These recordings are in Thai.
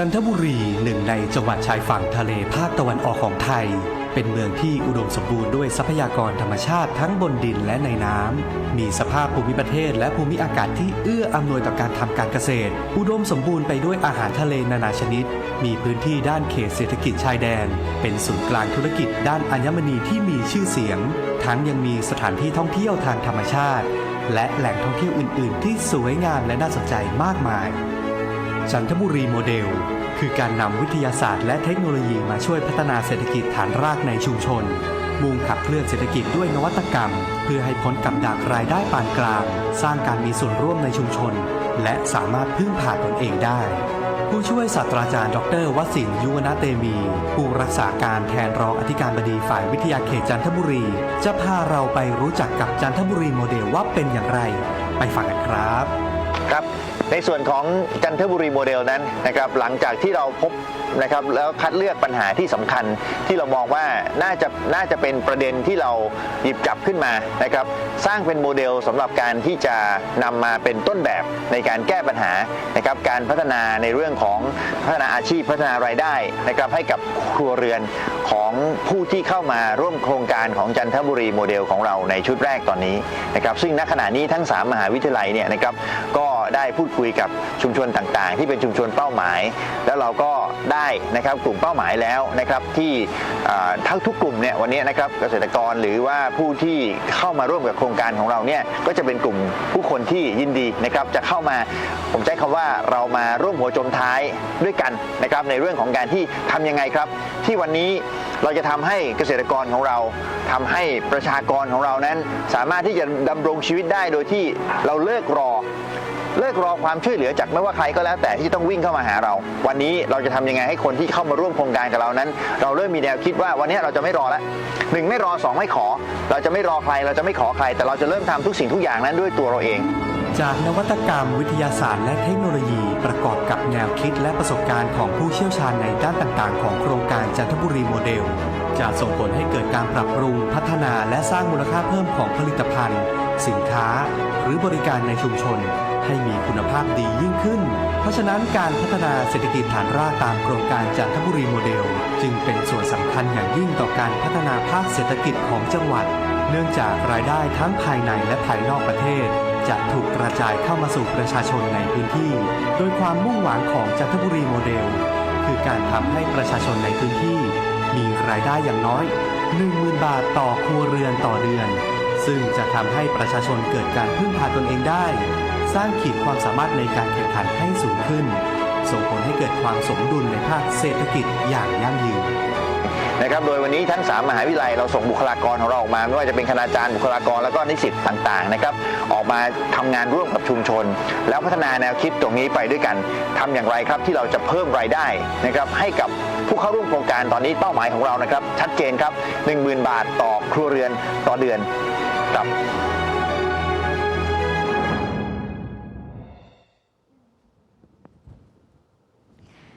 จันทบุรีหนึ่งในจังหวัดชายฝั่งทะเลภาคตะวันออกของไทย เป็นเมืองที่อุดมสมบูรณ์ด้วยทรัพยากรธรรมชาติทั้งบนดินและในน้ำ มีสภาพภูมิประเทศและภูมิอากาศที่เอื้ออำนวยต่อการทำการเกษตร อุดมสมบูรณ์ไปด้วยอาหารทะเลนานาชนิด มีพื้นที่ด้านเขตเศรษฐกิจชายแดน เป็นศูนย์กลางธุรกิจด้านอัญมณีที่มีชื่อเสียง ทั้งยังมีสถานที่ท่องเที่ยวทางธรรมชาติ และแหล่งท่องเที่ยวอื่น ๆ ที่สวยงามและน่าสนใจมากมาย จันทบุรีโมเดล คือการนำวิทยาศาสตร์และเทคโนโลยีมาช่วยพัฒนาเศรษฐกิจฐานรากในชุมชน มุ่งขับเคลื่อนเศรษฐกิจด้วยนวัตกรรม เพื่อให้พ้นกับดักรายได้ปานกลาง สร้างการมีส่วนร่วมในชุมชน และสามารถพึ่งพาตนเองได้ ผู้ช่วยศาสตราจารย์ ดรวสินยุวนาเตมี ผู้รักษาการแทนรองอธิการบดีฝ่ายวิทยาเขตจันทบุรี จะพาเราไปรู้จักกับจันทบุรีโมเดลว่าเป็นอย่างไร ไปฟังกันครับ ในส่วนของจันทบุรีโมเดลนั้นนะครับหลังจากที่เราพบนะครับแล้วคัดเลือกปัญหาที่สำคัญที่เรามองว่าน่าจะน่าจะเป็นประเด็นที่เราหยิบจับขึ้นมานะครับสร้างเป็นโมเดลสำหรับการที่จะนำมาเป็นต้นแบบในการแก้ปัญหานะครับการพัฒนาในเรื่องของพัฒนาอาชีพพัฒนารายได้นะครับให้กับครัวเรือนของผู้ที่เข้ามาร่วมโครงการของจันทบุรีโมเดลของเราในชุดแรกตอนนี้นะครับซึ่งณขณะนี้ทั้ง 3 มหาวิทยาลัยเนี่ยนะครับก็ได้พูดคุยกับชุมชนต่างๆ ที่เป็นชุมชนเป้าหมาย แล้วเราก็ได้นะครับกลุ่มเป้าหมายแล้วนะครับที่ทั้งทุกกลุ่มเนี่ยวันนี้นะครับเกษตรกรหรือว่าผู้ที่เข้ามาร่วมกับโครงการของเราเนี่ยก็จะเป็นกลุ่มผู้คนที่ยินดีนะครับจะเข้ามาผมใช้คำว่าเรามาร่วมหัวจมท้ายด้วยกันนะครับในเรื่องของการที่ทำยังไงครับ ที่วันนี้เราจะทำให้เกษตรกรของเราทำให้ประชากรของเรานั้น สามารถที่จะดำรงชีวิตได้โดยที่เราเลิกรอ เลิกรอความช่วยเหลือจากไม่ว่าใครก็แล้วแต่ที่ต้องวิ่งเข้ามาหาเรา วันนี้เราจะทำยังไงให้คนที่เข้ามาร่วมโครงการกับเรานั้น เราเริ่มมีแนวคิดว่าวันนี้เราจะไม่รอแล้วหนึ่งไม่รอสองไม่ขอ เราจะไม่รอใคร เราจะไม่ขอใคร แต่เราจะเริ่มทำทุกสิ่งทุกอย่างนั้นด้วยตัวเราเองจากนวัตกรรมวิทยาศาสตร์และเทคโนโลยีประกอบกับแนวคิดและประสบการณ์ของผู้เชี่ยวชาญในด้านต่างๆ ของโครงการจันทบุรีโมเดล จะส่งผลให้เกิดการปรับปรุง พัฒนาและสร้างมูลค่าเพิ่มของผลิตภัณฑ์ สินค้า หรือบริการในชุมชน ให้มีคุณภาพดียิ่งขึ้น เพราะฉะนั้นการพัฒนาเศรษฐกิจฐานรากตามโครงการจันทบุรีโมเดล จึงเป็นส่วนสำคัญอย่างยิ่งต่อการพัฒนาภาคเศรษฐกิจของจังหวัด เนื่องจากรายได้ทั้งภายในและภายนอกประเทศ จะถูกกระจายเข้ามาสู่ประชาชนในพื้นที่ โดยความมุ่งหวังของจันทบุรีโมเดล คือการทำให้ประชาชนในพื้นที่ มีรายได้อย่างน้อย 10,000 บาทต่อครัวเรือนต่อเดือน ซึ่งจะทำให้ประชาชนเกิดการพึ่งพาตนเองได้ สร้างขีดความสามารถในการแข่งขันให้สูงขึ้น ส่งผลให้เกิดความสมดุลในภาคเศรษฐกิจอย่างยั่งยืนนะครับ โดยวันนี้ทั้ง 3 มหาวิทยาลัยเราส่งบุคลากรของเราออกมา ไม่ว่าจะเป็นคณาจารย์บุคลากรแล้วก็นิสิตต่างๆนะครับออกมาทำงานร่วมกับชุมชน แล้วพัฒนาแนวคิดตรงนี้ไปด้วยกันทำอย่างไรครับที่เราจะเพิ่มรายได้นะครับให้กับผู้เข้าร่วมโครงการตอนนี้เป้าหมายของเรานะครับชัดเจนครับ 10,000 บาทต่อครัวเรือนต่อเดือน ครับ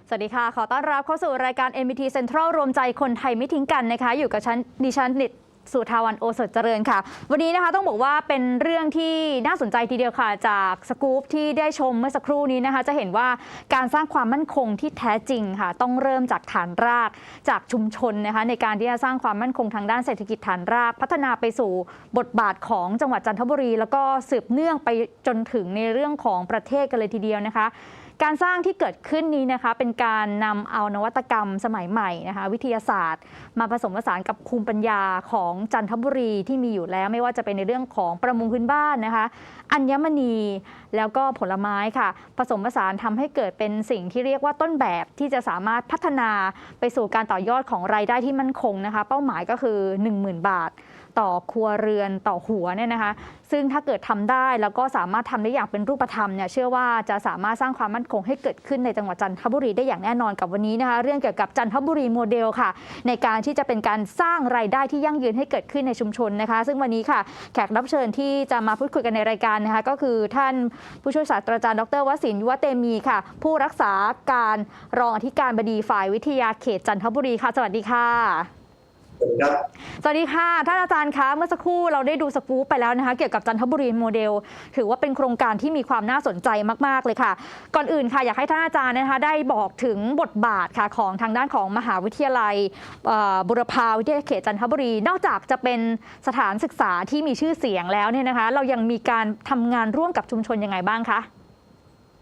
สวัสดีค่ะ ขอต้อนรับเข้าสู่รายการ MBT Central รวมใจคนไทยไม่ทิ้งกันนะคะ อยู่กับฉันดิฉันนิด สุทาวันโอสถเจริญค่ะ วันนี้นะคะต้องบอกว่าเป็นเรื่องที่น่าสนใจทีเดียวค่ะ จากสกู๊ปที่ได้ชมเมื่อสักครู่นี้นะคะ จะเห็นว่าการสร้างความมั่นคงที่แท้จริงค่ะ ต้องเริ่มจากฐานรากจากชุมชนนะคะ ในการที่จะสร้างความมั่นคงทางด้านเศรษฐกิจฐานราก พัฒนาไปสู่บทบาทของจังหวัดจันทบุรี แล้วก็สืบเนื่องไปจนถึงในเรื่องของประเทศกันเลยทีเดียวนะคะ การสร้างที่เกิดขึ้นนี้นะคะเป็นการนำเอานวัตกรรมสมัยใหม่นะคะวิทยาศาสตร์ มาผสมผสานกับภูมิปัญญาของจันทบุรีที่มีอยู่แล้ว ไม่ว่าจะเป็นในเรื่องของประมงพื้นบ้านนะคะอัญมณีแล้วก็ผลไม้ค่ะ ผสมผสานทำให้เกิดเป็นสิ่งที่เรียกว่าต้นแบบที่จะสามารถพัฒนาไปสู่การต่อยอดของรายได้ที่มั่นคงนะคะ เป้าหมายก็คือ 10,000 บาท ต่อครัวเรือนต่อหัวเนี่ยนะคะ ซึ่งถ้าเกิดทำได้แล้วก็สามารถทำได้อย่างเป็นรูปธรรมเนี่ยเชื่อว่าจะสามารถสร้างความมั่นคงให้เกิดขึ้นในจังหวัดจันทบุรีได้อย่างแน่นอนกับวันนี้นะคะ เรื่องเกี่ยวกับจันทบุรีโมเดลค่ะ ในการที่จะเป็นการสร้างรายได้ที่ยั่งยืนให้เกิดขึ้นในชุมชนนะคะ ซึ่งวันนี้ค่ะแขกรับเชิญที่จะมาพูดคุยกันในรายการนะคะก็คือท่านผู้ช่วยศาสตราจารย์ดรวสินยุวเตมีค่ะ ผู้รักษาการรองอธิการบดีฝ่ายวิทยาเขตจันทบุรีค่ะ สวัสดีค่ะ ครับสวัสดีค่ะท่านอาจารย์คะเมื่อสักครู่เราได้ดูสกู๊ปไปแล้วนะคะ เกี่ยวกับจันทบุรีโมเดล ถือว่าเป็นโครงการที่มีความน่าสนใจมาก ๆ เลยค่ะ ก่อนอื่นค่ะอยากให้ท่านอาจารย์นะคะ ได้บอกถึงบทบาทค่ะของทางด้านของมหาวิทยาลัยเอ่อบุรพาวิทยาเขตจันทบุรี นอกจากจะเป็นสถานศึกษาที่มีชื่อเสียงแล้วเนี่ยนะคะ เรายังมีการทำงานร่วมกับชุมชนยังไงบ้างคะ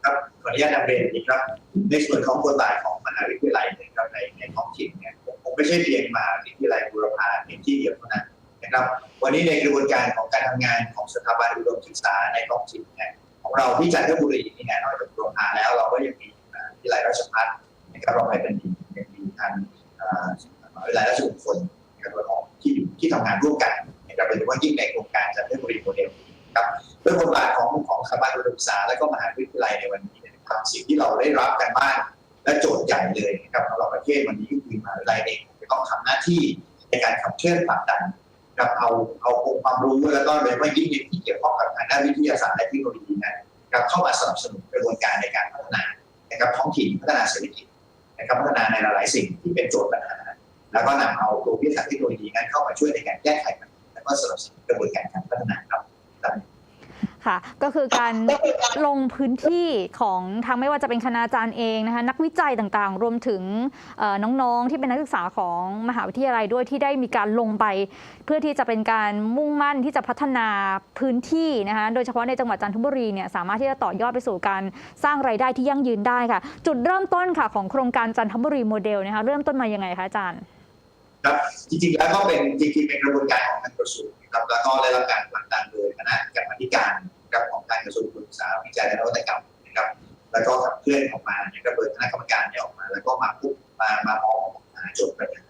ครับขออนุญาตนำเรียนอย่างนี้ครับในส่วนของบทบาทของมหาวิทยาลัยเนะครับในในท้องถิ่นเนี่ยผมผม ไม่ใช่เพียงมหาวิทยาลัยบูรพาเพียงที่เดียวเท่านั้นนะครับ วันนี้ในกระบวนการของการทำงานของสถาบันอุดมศึกษาในท้องถิ่นเนี่ยของเราที่จันทบุรีนี่นนอกจากบูรพาแล้วเราก็ยังมีวิทยาลัยราชภัฏนะครับเราไปเป็นดียังมีทางเอ่อมหาวิทยาลัยราชมงคลนะครับของที่อยู่ที่ทำงานร่วมกันนะครับโดยเฉพาะยิ่งในโครงการจันทบุรีโมเดลครับเรื่องบทบาทของของสถาบันอุดมศึกษาและก็มหาวิทยาลัยในวันนี้นะครับสิ่งที่เราได้รับกันบ้าง และโจทย์ใหญ่เลยนะครับสำหรับประเทศวันนี้คือมหาวิทยาลัยเองจะต้องทำหน้าที่ในการขับเคลื่อนผลักดันนะครับเอาเอาองค์ความรู้แล้วก็โดยเฉพาะยิ่งในที่เกี่ยวข้องกับทางด้านวิทยาศาสตร์และเทคโนโลยีนะครับเข้ามาสนับสนุนกระบวนการในการพัฒนานะครับท้องถิ่นพัฒนาเศรษฐกิจนะครับพัฒนาในหลายๆสิ่งที่เป็นโจทย์ปัญหา แล้วก็นำเอาตัววิทยาศาสตร์เทคโนโลยีนั้นเข้ามาช่วยในการแก้ไขปัญหาและก็สนับสนุนกระบวนการการพัฒนาครับ ค่ะ ก็คือการลงพื้นที่ของทางไม่ว่าจะเป็นคณาจารย์เองนะคะนักวิจัยต่างๆ รวมถึงน้องๆที่เป็นนักศึกษาของมหาวิทยาลัยด้วยที่ได้มีการลงไป เพื่อที่จะเป็นการมุ่งมั่นที่จะพัฒนาพื้นที่นะคะโดยเฉพาะในจังหวัดจันทบุรีเนี่ยสามารถที่จะต่อยอดไปสู่การสร้างไรายได้ที่ยั่งยืนได้ค่ะ จุดเริ่มต้นค่ะของโครงการจันทบุรีโมเดลนะคะเริ่มต้นมายังไงคะอาจารย์ครับจริงๆแล้วก็เป็นจริงๆเป็นกระบวนการของทางกระทรวงนะครับแล้วก็ได้รับการผลักดันโดยคณะกรรมการ นะครับของทางกระทรวงศึกษาวิจัยและนวัตกรรมนะครับ แล้วก็ขับเคลื่อนออกมานะครับโดยคณะกรรมการเนี่ยออกมา แล้วก็มาพูดมามามองหาโจทย์ปัญหา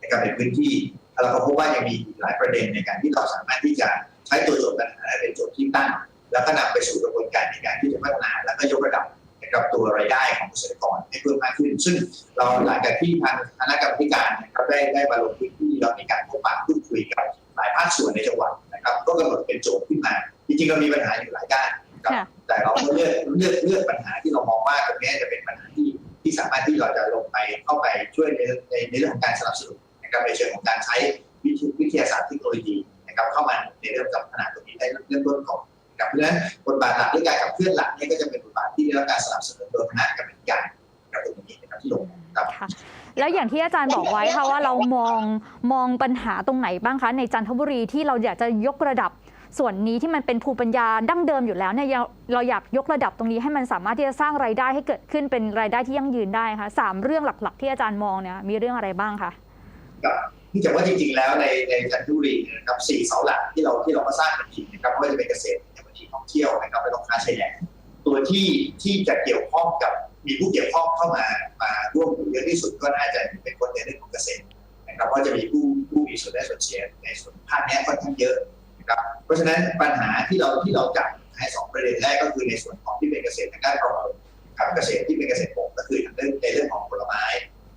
นะครับในพื้นที่แล้วเราก็พบว่ายังมีหลายประเด็นในการที่เราสามารถที่จะใช้ตัวโจทย์ปัญหาเป็นโจทย์ที่ตั้ง แล้วก็นำไปสู่กระบวนการในการที่จะพัฒนาแล้วก็ยกระดับนะครับตัวรายได้ของเกษตรกรให้เพิ่มมากขึ้น ซึ่งเราหลังจากที่ทางคณะกรรมการนะครับได้ได้มาลงพื้นที่เรามีการพบปะพูดคุยกับหลายภาคส่วนในจังหวัดนะครับ ก็กำหนดเป็นโจทย์ขึ้นมา จริงๆเรามีปัญหาอยู่หลายด้านนะครับค่ะ แต่เราก็เลือกเลือกเลือกปัญหาที่เรามองว่าตรงนี้จะเป็นปัญหาที่ที่สามารถที่เราจะลงไปเข้าไปช่วยในในในเรื่องของการสนับสนุนนะครับในเชิงของการใช้วิทยวิทยาศาสตร์เทคโนโลยีนะครับเข้ามาในเรื่องของพัฒนาตรงนี้ได้เริ่มต้นก่อนนะครับเพราะฉะนั้นบทบาทหลักหรือการขับเคลื่อนหลักเนี่ยก็จะเป็นบทบาทที่ได้รับการสนับสนุนโดยคณะกรรมการนะครับตรงนี้นะครับที่ลงครับ ค่ะแล้วอย่างที่อาจารย์บอกไว้ค่ะว่าเรามองมองปัญหาตรงไหนบ้างคะ ในจันทบุรีที่เราอยากจะยกระดับ ส่วนนี้ที่มันเป็นภูมิปัญญาดั้งเดิมอยู่แล้วเนี่ยเราอยากยกระดับตรงนี้ให้มันสามารถที่จะสร้างรายได้ให้เกิดขึ้นเป็นรายได้ที่ยั่งยืนได้ค่ะสามเรื่องหลัก ๆ ที่อาจารย์มองเนี่ยมีเรื่องอะไรบ้างคะครับที่จากว่าจริง ๆ แล้วในในจันทบุรีนะครับสี่เสาหลักที่เราที่เรามาสร้างกันทีนะครับไม่ว่าจะเป็นเกษตรเทคโนโลยีท่องเที่ยวนะครับและต้องค้าชายแดนตัวที่ที่จะเกี่ยวข้องกับมีผู้เกี่ยวข้องเข้ามามาร่วมอยู่เยอะที่สุดก็น่าจะเป็นคนในเรื่องของเกษตรนะครับเพราะจะมีผู้ผู้มีส่วนได้ส่วนเสียในส่วนภาคนี้ค่อนข้างเยอะ นะครับเพราะฉะนั้นปัญหาที่เราที่เราจับให้สองประเด็นแรกก็คือในส่วนของที่เป็นเกษตรทางด้านประมงกับเกษตรที่เป็นเกษตรบกก็คือทางเรื่องในเรื่องของผลไม้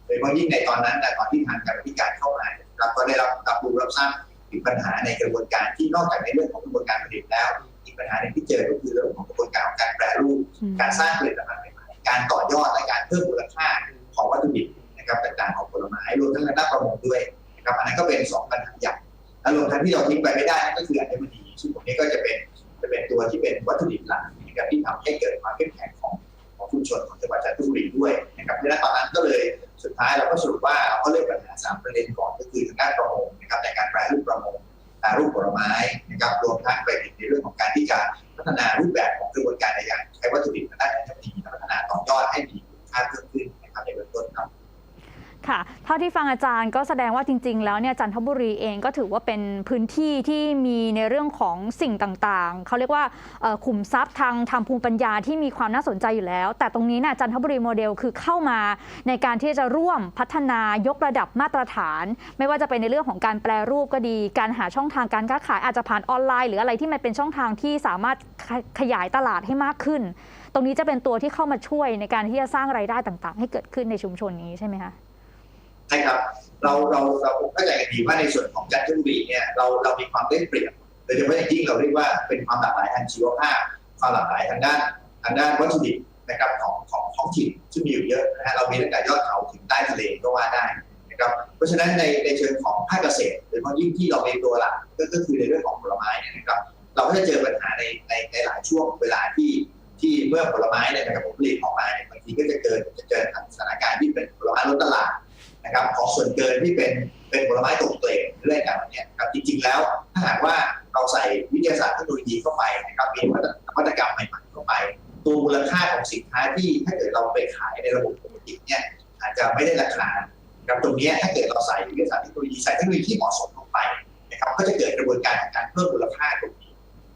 โดยเฉพาะยิ่งในตอนนั้นนะตอนที่ทางการพิการเข้ามาเราก็ได้รับรับรู้รับทราบถึงปัญหาในกระบวนการที่นอกจากในเรื่องของกระบวนการผลิตแล้วอีกปัญหาหนึ่งที่เจอก็คือเรื่องของกระบวนการของการแปรรูป การสร้างผลิตภัณฑ์ใหม่ๆการต่อยอดและการเพิ่มมูลค่าของวัตถุดิบนะครับต่างๆของผลไม้รวมทั้งด้านประมงด้วยนะครับอันนั้นก็เป็นสองปัญหาใหญ่ และรวมทั้งที่เราทิ้งไปไม่ได้นั่นก็คืออัญมณีซึ่งตรงนี้ก็จะเป็นจะเป็นตัวที่เป็นวัตถุดิบหลักนะครับที่ทำให้เกิดความเข้มแข็งของของชุมชนของจังหวัดจันทบุรีด้วยนะครับเพราะฉะนั้นตอนนั้นก็เลยสุดท้ายเราก็สรุปว่าเราก็เลือกปัญหาสามประเด็นก่อนก็คือทางด้านประมงนะครับในการแปรรูปประมงแปรรูปผลไม้นะครับรวมทั้งไปถึงในเรื่องของการที่จะพัฒนารูปแบบของกระบวนการในการใช้วัตถุดิบทางด้านการผลิตและพัฒนาต่อยอดให้มีคุณค่าเพิ่มขึ้นนะครับในเบื้องต้นครับ ค่ะ เท่าที่ฟังอาจารย์ก็แสดงว่าจริง ๆ แล้วเนี่ยจันทบุรีเองก็ถือว่าเป็นพื้นที่ที่มีในเรื่องของสิ่งต่างๆ เขาเรียกว่าขุมทรัพย์ทางทางภูมิปัญญาที่มีความน่าสนใจอยู่แล้ว แต่ตรงนี้นะจันทบุรีโมเดลคือเข้ามาในการที่จะร่วมพัฒนายกระดับมาตรฐาน ไม่ว่าจะเป็นในเรื่องของการแปลรูปก็ดี การหาช่องทางการค้าขายอาจจะผ่านออนไลน์ หรืออะไรที่มันเป็นช่องทางที่สามารถขขยายตลาดให้มากขึ้น ตรงนี้จะเป็นตัวที่เข้ามาช่วยในการที่จะสร้างรายได้ต่างๆ ให้เกิดขึ้นในชุมชนนี้ใช่ไหมคะ ใช่ครับเราเราเราเข้าใจกันดีว่าในส่วนของจันทบุรีเนี่ยเราเรามีความได้เปรียบโดยเฉพาะอย่างยิ่งเราเรียกว่าเป็นความหลากหลายทางชีวภาพ ความหลากหลายทางด้านทางด้านวัตถุดิบนะครับของของท้องถิ่นซึ่มีอยู่เยอะนะฮะเรามีตั้งแต่ยอดเขาถึงใต้ทะเลก็ว่าได้นะครับเพราะฉะนั้นในในเชิงของภาคเกษตรโดยเฉพาะยิ่งที่เราเป็นตัวหลักก็คือในเรื่องของผลไม้เนี่ยนะครับเราก็จะเจอปัญหาในในในหลายช่วงเวลาที่ที่เมื่อผลไม้เนี่ยนะครับผลผลิตออกมาเนี่ยบางทีก็จะเกิดจะเจอสถานการณ์ที่เป็นผลไม้ล้นตลาด นะครับของส่วนเกินที่เป็นเป็นผลไม้ตกเกรดเรื่อยกันเนี่ยครับจริงๆแล้วถ้าหากว่าเราใส่วิทยาศาสตร์เทคโนโลยีเข้าไปนะครับมีนวัตกรรมใหม่ๆเข้าไป ตัวมูลค่าของสินค้าที่ถ้าเกิดเราไปขายในระบบปกติเนี่ยอาจจะไม่ได้ราคาครับตรงนี้ถ้าเกิดเราใส่วิทยาศาสตร์เทคโนโลยีใส่เทคโนโลยีที่เหมาะสมลงไปนะครับก็จะเกิดกระบวนการของการเพิ่มมูลค่าตรงนี้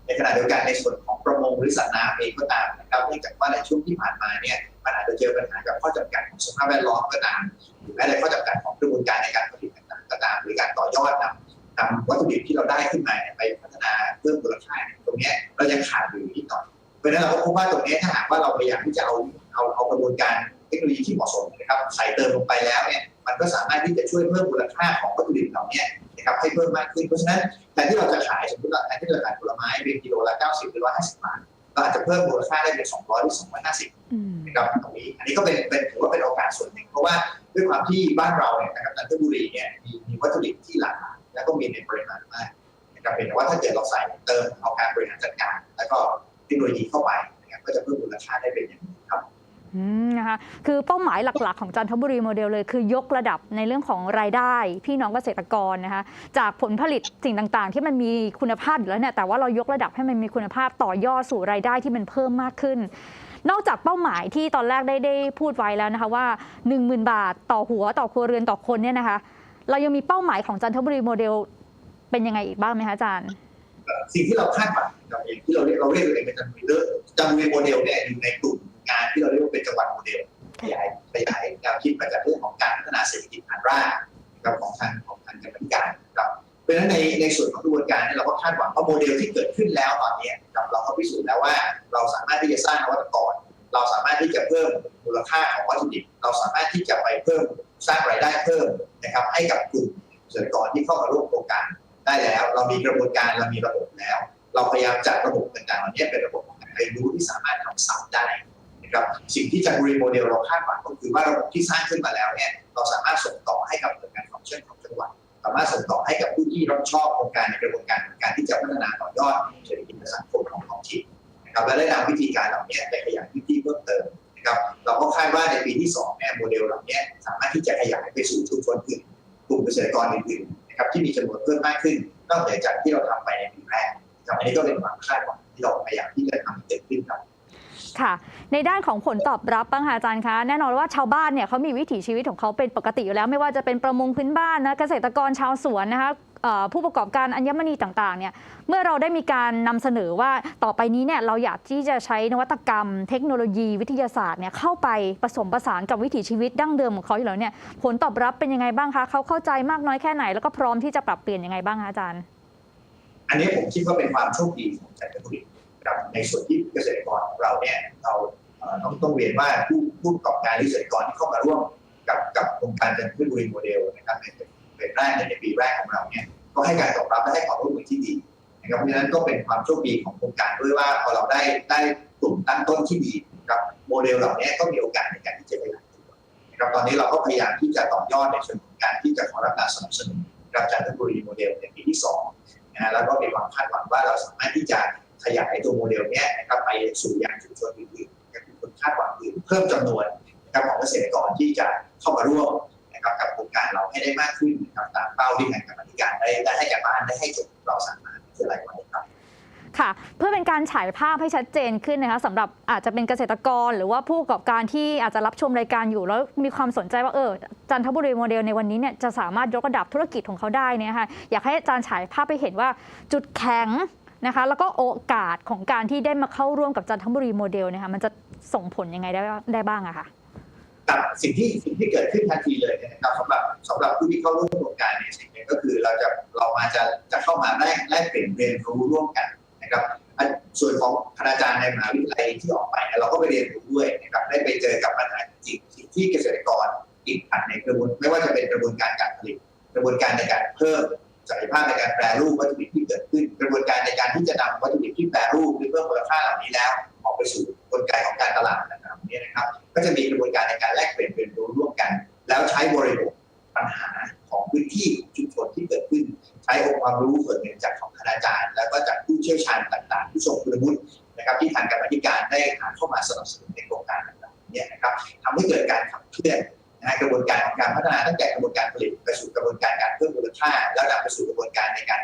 ในขณะเดียวกันในส่วนของประมงหรือสัตว์น้ำเองก็ตามนะครับเนื่องจากว่าในช่วงที่ผ่านมาเนี่ยมันอาจจะเจอปัญหากับข้อจำกัดของสภาพแวดล้อมก็ตามหรือแม้แต่ข้อจำกัดของกระบวนการในการผลิตต่างๆก็ตามหรือการต่อยอดนำนำวัตถุดิบที่เราได้ขึ้นมาเนี่ยไปพัฒนาเพิ่มมูลค่าตรงนี้เรายังขาดอยู่นิดหน่อยเพราะฉะนั้นเราก็พบว่าตรงนี้ถ้าหากว่าเราพยายามที่จะเอาเอาเอากระบวนการเทคโนโลยีที่เหมาะสมนะครับใส่เติมลงไปแล้วเนี่ยมันก็สามารถที่จะช่วยเพิ่มมูลค่าของวัตถุดิบเหล่านี้ นะครับให้เพิ่มมากขึ้นเพราะฉะนั้นแทนที่เราจะขายสมมติว่าแทนที่เราจะขายผลไม้เป็นกิโลละ90หรือ150บาทเราอาจจะเพิ่มมูลค่าได้เป็น 200 หรือ 250อืมนะครับตรงนี้ อันนี้ก็เป็นเป็นถือว่าเป็นโอกาสส่วนหนึ่ง เพราะว่าด้วยความที่บ้านเราเนี่ยนะครับจันทบุรีเนี่ยมีมีวัตถุดิบที่หลากหลายแล้วก็มีในปริมาณมากนะครับเป็นแต่ว่าถ้าเกิดเราใส่เติมเอาการบริหารจัดการ แล้วก็เทคโนโลยีเข้าไปนะครับก็จะเพิ่มมูลค่าได้เป็นอย่าง นี้ครับอืมนะคะคือเป้าหมายหลัก ๆ ของจันทบุรีโมเดลเลย คือยกระดับในเรื่องของรายได้ พี่น้องเกษตรกรนะคะจากผลผลิตสิ่งต่างๆ ที่มันมีคุณภาพอยู่แล้วเนี่ยแต่ว่าเรายกระดับให้มันมีคุณภาพต่อยอดสู่รายได้ที่มันเพิ่มมากขึ้น นอกจากเป้าหมายที่ตอนแรกได้ได้พูดไว้แล้วนะคะว่า 10,000 บาทต่อหัวต่อครัวเรือนต่อคนเนี่ยนะคะ เรายังมีเป้าหมายของจันทบุรีโมเดลเป็นยังไงอีกบ้างไหมคะอาจารย์สิ่งที่เราคาดหวังเราเองที่เราเรียกเราเรียกเองเป็นจังหวัดเลือกจังหวัดโมเดลเนี่ยอยู่ในกลุ่ม งานที่เราเรียกว่าเป็นจังหวัดโมเดลขยายขยายแนวคิดมาจากเรื่องของการพัฒนาเศรษฐกิจฐานรากนะครับของทางของทางการริการนะครับเพราะฉะนั้นในในส่วนของกระบวนการเนี่ยเราก็คาดหวังว่าโมเดลที่เกิดขึ้นแล้วตอนนี้ครับเราก็พิสูจน์แล้วว่าเราสามารถที่จะสร้างนวัตกรเราสามารถที่จะเพิ่มมูลค่าของวัตถุดิบเราสามารถที่จะไปเพิ่มสร้างรายได้เพิ่มนะครับให้กับกลุ่มเกษตรกรที่เข้ามาร่วมโครงการได้แล้ว เรามีกระบวนการเรามีระบบแล้ว เราพยายามจัดระบบต่างๆเหล่านี้เป็นระบบของการเรียนรู้ที่สามารถทำซ้ำได้ นะครับสิ่งที่จักรีโมเดลเราคาดหวังก็คือว่าระบบที่สร้างขึ้นมาแล้วเนี่ยเราสามารถส่งต่อให้กับหน่วยงานของเช่นของจังหวัดสามารถส่งต่อให้กับผู้ที่รับชอบโครงการในกระบวนการการที่จะพัฒนาต่อยอดเศรษฐกิจและสังคมของท้องถิ่นนะครับและได้นำวิธีการเหล่านี้ไปขยายพื้นที่เพิ่มเติมนะครับเราก็คาดว่าในปีที่สองเนี่ยโมเดลเหล่านี้สามารถที่จะขยายไปสู่ชุมชนอื่นกลุ่มเกษตรกรอื่นๆนะครับที่มีจำนวนเพิ่มมากขึ้นนอกเหนือจากที่เราทำไปในปีแรกครับอันนี้ก็เป็นความคาดหวังที่เราพยายามที่จะทำให้เกิดขึ้นครับ ค่ะ ในด้านของผลตอบรับบ้างค่ะอาจารย์คะ แน่นอนว่าชาวบ้านเนี่ยเขามีวิถีชีวิตของเขาเป็นปกติอยู่แล้ว ไม่ว่าจะเป็นประมงพื้นบ้านนะเกษตรกรชาวสวนนะคะผู้ประกอบการอัญมณีต่างๆเนี่ยเมื่อเราได้มีการนำเสนอว่าต่อไปนี้เนี่ยเราอยากที่จะใช้นวัตกรรม เทคโนโลยีวิทยาศาสตร์เนี่ยเข้าไปผสมผสานกับวิถีชีวิตดั้งเดิมของเขาอยู่แล้วเนี่ยผลตอบรับเป็นยังไงบ้างคะเขาเข้าใจมากน้อยแค่ไหน แล้วก็พร้อมที่จะปรับเปลี่ยนยังไงบ้างอาจารย์ อันนี้ผมคิดว่าเป็นความโชคดีของจันทบุรี นะครับในส่วนที่เกษตรกรของเราเนี่ยเราต้องต้องเรียนว่าผู้ผู้ประกอบการหรือเกษตรกรที่เข้ามาร่วมกับกับโครงการจันทบุรีโมเดลนะครับในเป็นแรกในปีแรกของเราเนี่ยก็ให้การตอบรับและให้ความร่วมมือที่ดีนะครับเพราะฉะนั้นก็เป็นความโชคดีของโครงการด้วยว่าพอเราได้ได้กลุ่มตั้งต้นที่ดีกับโมเดลเหล่านี้ก็มีโอกาสในการที่จะขยายตัวนะครับตอนนี้เราก็พยายามที่จะต่อยอดในเชิงของการที่จะขอรับการสนับสนุนกับจันทบุรีโมเดลในปีที่สองนะฮะแล้วก็มีความคาดหวังว่าเราสามารถที่จะ ขยายตัวโมเดลนี้นะครับไปสู่ยังชุมชนอื่นๆกับคนคาดหวังอื่นเพิ่มจำนวนนะครับของเกษตรกรที่จะเข้ามาร่วมนะครับกับโครงการเราให้ได้มากขึ้นนะครับตามเป้าที่ทางกรรมธิการได้ได้ให้ก่บ้านได้ให้จบเราสามารถคืออะไรไว้ครับค่ะเพื่อเป็นการฉายภาพให้ชัดเจนขึ้นนะคะสำหรับอาจจะเป็นเกษตรกร หรือว่าผู้ประกอบการที่อาจจะรับชมรายการอยู่ แล้วมีความสนใจว่าเออจันทบุรีโมเดลในวันนี้เนี่ยจะสามารถยกระดับธุรกิจของเขาได้เนี่ยค่ะอยากให้อาจารย์ฉายภาพไปเห็นว่าจุดแข็ง นะคะแล้วก็โอกาสของการที่ได้มาเข้าร่วมกับจันทบุรีโมเดลเนะคะมันจะส่งผลยังไงได้ได้บ้างอะคะครับสิ่งที่สิ่งที่เกิดขึ้นทันทีเลยนะครับสำหรับสำหรับผู้ที่เข้าร่วมโครงการเนี่ยสิ่งหนึ่งก็คือเราจะเรามาจะจะเข้ามาแลกแลกเปลี่ยนเรียนรู้ร่วมกันนะครับส่วนของคณาจารย์ในมหาวิทยาลัยที่ออกไปเราก็ไปเรียนรู้ด้วยนะครับได้ไปเจอกับปัญหาจริงสิ่งที่เกษตรกรติดขัดในกระบวนไม่ว่าจะเป็นกระบวนการการผลิต กระบวนการในการเพิ่ม ศักยภาพในการแปรรูปวัตถุดิบที่เกิดขึ้น กระบวนการในการที่จะนำวัตถุดิบที่แปรรูปหรือเพิ่มมูลค่าเหล่านี้แล้ว ออกไปสู่กลไกของการตลาดต่างๆนี้นะครับ ก็จะมีกระบวนการในการแลกเปลี่ยนเรียนรู้ร่วมกัน แล้วใช้บริบทปัญหาของพื้นที่ชุมชนที่เกิดขึ้น ใช้องค์ความรู้ส่วนหนึ่งจากของคณาจารย์ แล้วก็จากผู้เชี่ยวชาญต่างๆ ผู้ทรงคุณวุฒินะครับที่ทางกรรมธิการได้หาเข้ามาสนับสนุนในโครงการต่างๆเนี่ยนะครับทำให้เกิดการขับเคลื่อน นะกระบวนการของการพัฒนาตั้งแต่กระบวนการผลิตไปสู่กระบวนการการเพิ่มมูลค่า แล้วนำไปสู่กระบวนการในการ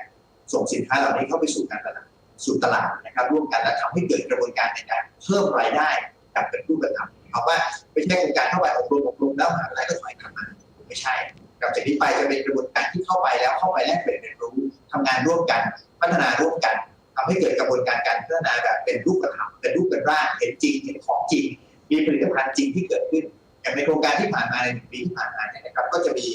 ส่งสินค้าเหล่านี้เข้าไปสู่การตลาดสู่ตลาดนะครับร่วมกันและทำให้เกิดกระบวนการในการเพิ่มรายได้กับเป็นรูปธรรมเพราะว่าไม่ใช่โครงการเข้าไปอบรมอบรมแล้วมหาวิทยาลัยก็ถอยกลับมาไม่ใช่กับจากนี้ไปจะเป็นกระบวนการที่เข้าไปแล้วเข้าไปแลกเปลี่ยนเรียนรู้ทำงานร่วมกันพัฒนาร่วมกันทำให้เกิดกระบวนการการพัฒนาแบบเป็นรูปธรรมเป็นรูปเป็นร่างเห็นจริงเห็นของจริงมีผลิตภัณฑ์จริงที่เกิดขึ้น อย่างในโครงการที่ผ่านมาในหนึ่งปีที่ผ่านมาเนี่ยนะครับก็จะมี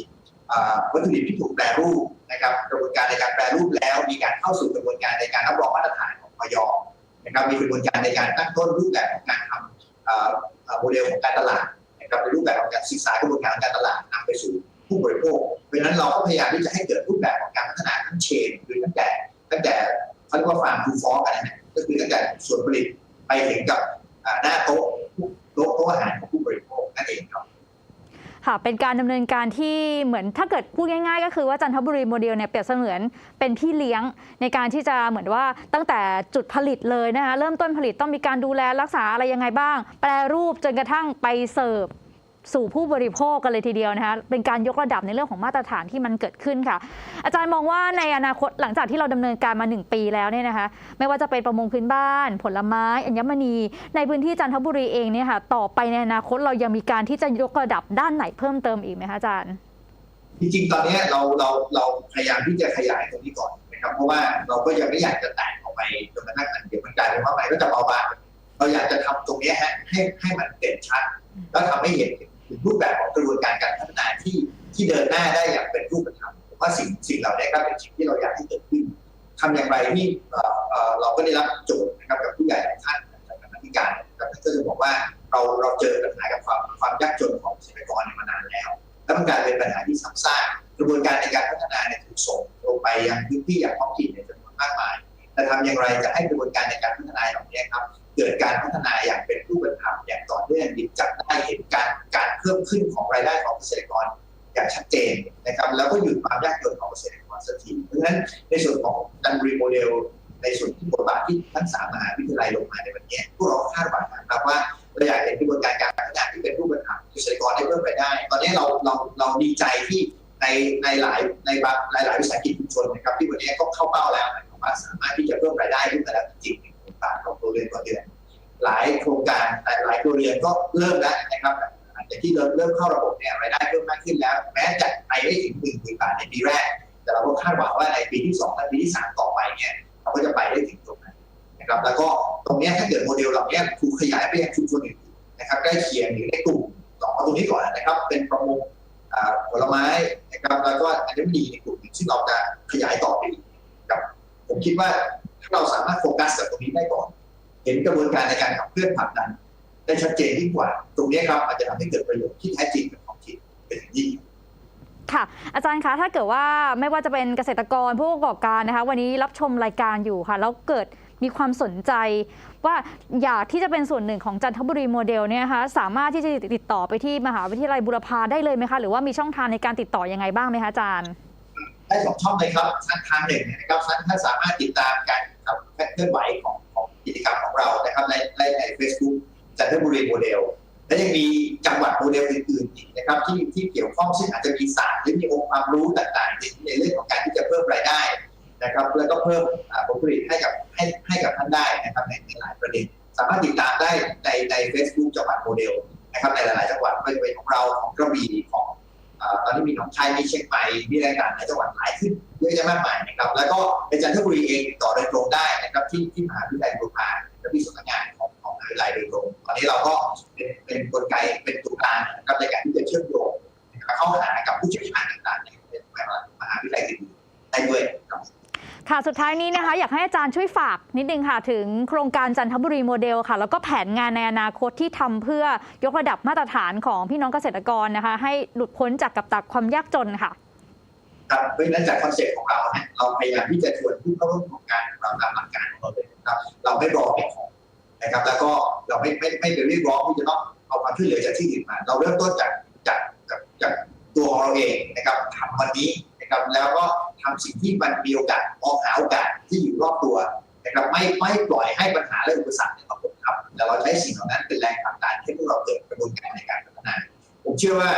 วัตถุดิบที่ถูกแปรรูปนะครับกระบวนการในการแปรรูปแล้ว มีการเข้าสู่กระบวนการในการรับรองมาตรฐานของออยนะครับมีกระบวนการในการตั้งต้นรูปแบบของการทำโมเดลของการตลาดนะครับเป็นรูปแบบของการศึกษากระบวนการการตลาดนำไปสู่ผู้บริโภคเพราะฉะนั้นเราก็พยายามที่จะให้เกิดรูปแบบของการพัฒนาทั้งเชนคือตั้งแต่ตั้งแต่เขาเรียกว่าฟาร์มทูฟอร์กันนะก็คือตั้งแต่ส่วนผลิตไปถึงกับหน้าโต๊ะโต๊ะโต๊ะอาหารของ นั่นเองครับค่ะเป็นการดำเนินการที่เหมือนถ้าเกิดพูดง่ายๆ ก็คือว่าจันทบุรีโมเดลเนี่ยเปรียบเสมือนเป็นพี่เลี้ยงในการที่จะเหมือนว่าตั้งแต่จุดผลิตเลยนะคะเริ่มต้นผลิตต้องมีการดูแลรักษาอะไรยังไงบ้าง แปรรูปจนกระทั่งไปเสิร์ฟ สู่ผู้บริโภคกันเลยทีเดียวนะคะเป็นการยกระดับในเรื่องของมาตรฐานที่มันเกิดขึ้นค่ะ อาจารย์มองว่าในอนาคตหลังจากที่เราดำเนินการมา 1 ปีแล้วเนี่ยนะคะ ไม่ว่าจะเป็นประมงพื้นบ้าน ผลไม้ อัญมณี ในพื้นที่จันทบุรีเองเนี่ยค่ะ ต่อไปในอนาคตเรายังมีการที่จะยกระดับด้านไหนเพิ่มเติมอีกไหมคะอาจารย์จริงๆตอนนี้เราเราเราพยายามที่จะขยายตรงนี้ก่อนนะครับเพราะว่าเราก็ยังไม่อยากจะแตกออกไปจนกระทั่งมันเดี๋ยวมันกลายเป็นว่ามันก็จะเบาบางเราอยากจะทำตรงนี้ฮะให้ให้มันเด่นชัดแล้วทำให้เห็น รูปแบบของกระบวนการการพัฒนาที่ที่เดินหน้าได้อย่างเป็นรูปธรรมผมว่าสิ่งสิ่งเหล่านี้ก็เป็นสิ่งที่เราอยากให้เกิดขึ้นทำอย่างไรที่เราก็ได้รับโจทย์นะครับกับผู้ใหญ่หลายท่านจากคณะกรรมการนะครับก็จะบอกว่าเราเราเจอปัญหากับความความยากจนของเกษตรกรมานานแล้ว แล้วมันกลายเป็นปัญหาที่ซ้ำซากกระบวนการในการพัฒนาเนี่ยถูกส่งลงไปยังพื้นที่อย่างท้องถิ่นในจำนวนมากมายแต่ทำอย่างไรจะให้กระบวนการในการพัฒนาเหล่านี้ครับ เกิดการพัฒนาอย่างเป็นรูปธรรมอย่างต่อเนื่องดิบจับได้เห็นการการเพิ่มขึ้นของรายได้ของเกษตรกรอย่างชัดเจนนะครับ แล้วก็หยุดความยากจนของเกษตรกรสักทีเพราะฉะนั้นในส่วนของดันรีโมเดล ในส่วนที่บทบาทที่ทั้งสามมหาวิทยาลัยลงมาในวันนี้พวกเราคาดหวังนะครับว่าเราอยากเห็นกระบวนการการพัฒนาที่เป็นรูปธรรมเกษตรกรได้เพิ่มรายได้ ตอนนี้เราเราเราดีใจที่ในในหลายในบางหลายหลายวิสาหกิจชุมชนนะครับที่วันนี้ก็เข้าเป้าแล้วนะครับว่าสามารถที่จะเพิ่มรายได้ขึ้นมาแล้วจริง ๆหนึ่งหมื่นบาทต่อครัวเรือนต่อเดือนหลายโครงการแต่หลายครัวเรือนก็เริ่มแล้วนะครับหลังจากที่เริ่มเริ่มเข้าระบบเนี่ยรายได้เพิ่มมากขึ้นแล้ว แม้จะไปได้ถึงหนึ่งหมื่นบาทในปีแรก แต่เราก็คาดหวังว่าในปีที่สองและปีที่สามต่อไปเนี่ยเราก็จะไปได้ถึงตรงนั้นนะครับแล้วก็ตรงนี้ถ้าเกิดโมเดลเหล่านี้ถูกขยายไปยังชุมชนอื่นนะครับใกล้เคียงหรือในกลุ่มสองเอตรงนี้ก่อนนะครับ เป็นประมงผลไม้นะครับแล้วก็อันนี้มีในกลุ่มซึ่งที่เราจะขยายต่อไปอีกครับผมคิดว่า เราสามารถโฟกัสกับตรงนี้ได้ก่อน เห็นกระบวนการในการขับเคลื่อนผลักดันได้ชัดเจนยิ่งกว่า ตรงนี้ครับอาจจะทำให้เกิดประโยชน์ที่แท้จริงกับท้องถิ่นเป็นอย่างยิ่งค่ะอาจารย์คะถ้าเกิดว่าไม่ว่าจะเป็นเกษตรกรผู้ประกอบการนะคะ วันนี้รับชมรายการอยู่ค่ะ แล้วเกิดมีความสนใจ ว่าอยากที่จะเป็นส่วนหนึ่งของจันทบุรีโมเดลเนี่ยนะคะสามารถที่จะติดต่อไปที่มหาวิทยาลัยบุรพาได้เลยไหมคะ หรือว่ามีช่องทางในการติดต่อยังไงบ้างไหมคะอาจารย์ได้สองช่องเลยครับทางทางหนึ่งนะครับท่านท่านสามารถติดตามการ ขับเคลื่อนไหวของของกิจกรรมของเรานะครับในในในเฟซบุ๊กจันทบุรีโมเดล และยังมีจังหวัดโมเดลอื่นๆอีกนะครับที่ที่เกี่ยวข้องซึ่งอาจจะมีศาสตร์หรือมีองค์ความรู้ต่างๆ ในเรื่องของการที่จะเพิ่มรายได้นะครับแล้วก็เพิ่มผลผลิตให้กับให้ให้กับท่านได้นะครับในในหลายประเด็น สามารถติดตามได้ในในเฟซบุ๊กจังหวัดโมเดลนะครับในหลาย ๆ จังหวัดไม่ว่าจะเป็นของเราของกระบี่ของตอนนี้มีหนองคายมีเชียงใหม่มีรายการในจังหวัดหลายขึ้น เยอะแยะมากมายนะครับ แล้วก็ในจันทบุรีเองติดต่อโดยตรงได้นะครับที่ที่มหาวิทยาลัยบูรพาและที่สำนักงานของของมหาวิทยาลัยโดยตรงตอนนี้เราก็เป็นเป็นกลไกเป็นตัวกลางนะครับในการที่จะเชื่อมโยงเข้าหากับผู้เชี่ยวชาญต่างๆในมหาวิทยาลัยอื่นได้ด้วยครับค่ะ สุดท้ายนี้นะคะ อยากให้อาจารย์ช่วยฝากนิดนึงค่ะ ถึงโครงการจันทบุรีโมเดลค่ะ แล้วก็แผนงานในอนาคตที่ทำเพื่อยกระดับมาตรฐานของพี่น้องเกษตรกรนะคะ ให้หลุดพ้นจากกับตักความยากจนค่ะ ครับเพราะฉะนั้นจากคอนเซ็ปต์ของเราเนี่ยเราพยายามที่จะชวนผู้เข้าร่วมโครงการของเราตามหลักการของเราเลยนะครับ เราไม่รอเป็นของนะครับ แล้วก็เราไม่ไม่ไม่ไปเรียกร้องที่จะต้องเอาความช่วยเหลือจากที่อื่นมา เราเริ่มต้นจากจากจากจากตัวของเราเองนะครับทำวันนี้นะครับแล้วก็ทำสิ่งที่มันมีโอกาสมองหาโอกาสที่อยู่รอบตัวนะครับไม่ไม่ปล่อยให้ปัญหาและอุปสรรคเนี่ยมากดทับแต่เราใช้สิ่งเหล่านั้นเป็นแรงผลักดันให้พวกเราเกิดกระบวนการในการพัฒนาผมเชื่อว่า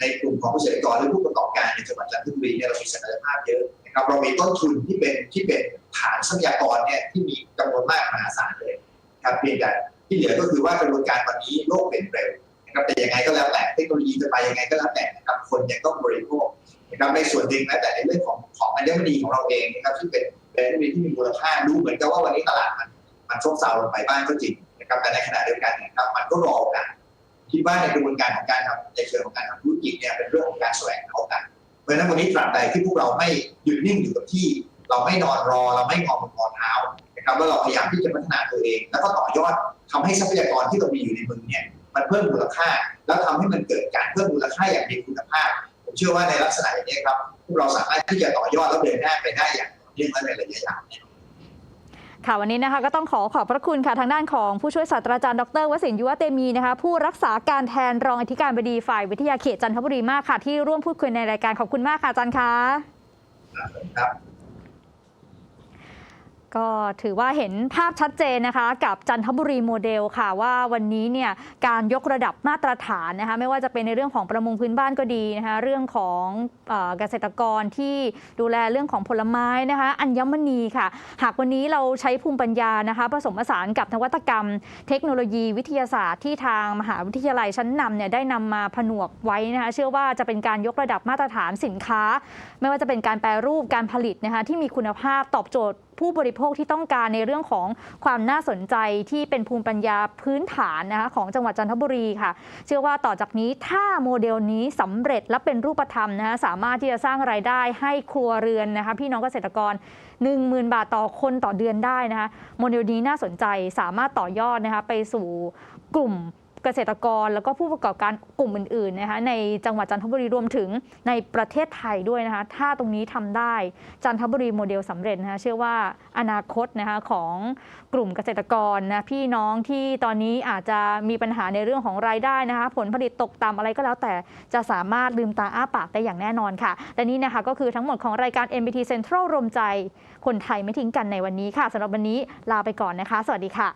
ในกลุ่มของเกษตรกรหรือผู้ประกอบการในจังหวัดจันทบุรีเนี่ยเรามีศักยภาพเยอะนะครับเรามีต้นทุนที่เป็นที่เป็นฐานทรัพยากรเนี่ยที่มีจำนวนมากมหาศาลเลยครับเพียงแต่ที่เหลือก็คือว่ากระบวนการวันนี้โลกเปลี่ยนเร็วนะครับแต่ยังไงก็แล้วแต่เทคโนโลยีจะไปยังไงก็แล้วแต่นะครับคนยังต้องบริโภคนะครับในส่วนหนึ่งแม้แต่ในเรื่องของของอัญมณีของเราเองนะครับที่เป็นเป็นอัญมณีที่มีมูลค่าดูเหมือนกับว่าวันนี้ตลาดมันมันซบเซาลงไปบ้างก็จริงนะครับแต่ในขณะเดียวกันนะครับมันก็รอโอกาส คิดว่าในกระบวนการของการทำในเชิงของการทำธุรกิจเนี่ยเป็นเรื่องของการแสวงหาโอกาสเพราะฉะนั้นวันนี้ตราบใดที่พวกเราไม่หยุดนิ่งอยู่กับที่ เราไม่นอนรอ เราไม่งอมืองอเท้านะครับแล้วเราพยายามที่จะพัฒนาตัวเอง แล้วก็ต่อยอดทำให้ทรัพยากรที่เรามีอยู่ในมือเนี่ยมันเพิ่มมูลค่า แล้วทำให้มันเกิดการเพิ่มมูลค่าอย่างมีคุณภาพ ผมเชื่อว่าในลักษณะอย่างนี้ครับพวกเราสามารถที่จะต่อยอดแล้วเดินหน้าไปได้อย่างต่อเนื่องและในระยะยาว ค่ะวันนี้นะคะก็ต้องขอขอบพระคุณค่ะทางด้านของผู้ช่วยศาสตราจารย์ดรวสินยุวเตมีนะคะผู้รักษาการแทนรองอธิการบดีฝ่ายวิทยาเขตจันทบุรีมากค่ะ ที่ร่วมพูดคุยในรายการขอบคุณมากค่ะอาจารย์คะครับ ก็ถือว่าเห็นภาพชัดเจนนะคะ กับจันทบุรีโมเดลค่ะ ว่าวันนี้เนี่ยการยกระดับมาตรฐานนะคะ ไม่ว่าจะเป็นในเรื่องของประมงพื้นบ้านก็ดีนะคะ เรื่องของเกษตรกรที่ดูแลเรื่องของผลไม้นะคะ อัญมณีค่ะ หากวันนี้เราใช้ภูมิปัญญานะคะ ผสมผสานกับนวัตกรรม เทคโนโลยีวิทยาศาสตร์ที่ทางมหาวิทยาลัยชั้นนำเนี่ยได้นำมาผนวกไว้นะคะ เชื่อว่าจะเป็นการยกระดับมาตรฐานสินค้า ไม่ว่าจะเป็นการแปรรูปการผลิตนะคะที่มีคุณภาพตอบโจทย์ ผู้บริโภคที่ต้องการในเรื่องของความน่าสนใจที่เป็นภูมิปัญญาพื้นฐานนะคะของจังหวัดจันทบุรีค่ะ เชื่อว่าต่อจากนี้ถ้าโมเดลนี้สำเร็จและเป็นรูปธรรมนะคะสามารถที่จะสร้างรายได้ให้ครัวเรือนนะคะพี่น้องเกษตรกร 10,000 บาทต่อคนต่อเดือนได้นะคะโมเดลนี้น่าสนใจสามารถต่อยอดนะคะไปสู่กลุ่ม เกษตรกรแล้วก็ผู้ประกอบการกลุ่มอื่นๆนะคะในจังหวัดจันทบุรีรวมถึงในประเทศไทยด้วยนะคะถ้าตรงนี้ทำได้จันทบุรีโมเดลสำเร็จนะคะเชื่อว่าอนาคตนะคะของกลุ่มเกษตรกรนะพี่น้องที่ตอนนี้อาจจะมีปัญหาในเรื่องของรายได้นะคะผลผลิตตกต่ำอะไรก็แล้วแต่จะสามารถลืมตาอ้าปากได้อย่างแน่นอนค่ะและนี่นะคะก็คือทั้งหมดของรายการ MBT Central รวมใจคนไทยไม่ทิ้งกันในวันนี้ค่ะสำหรับวันนี้ลาไปก่อนนะคะ สวัสดีค่ะ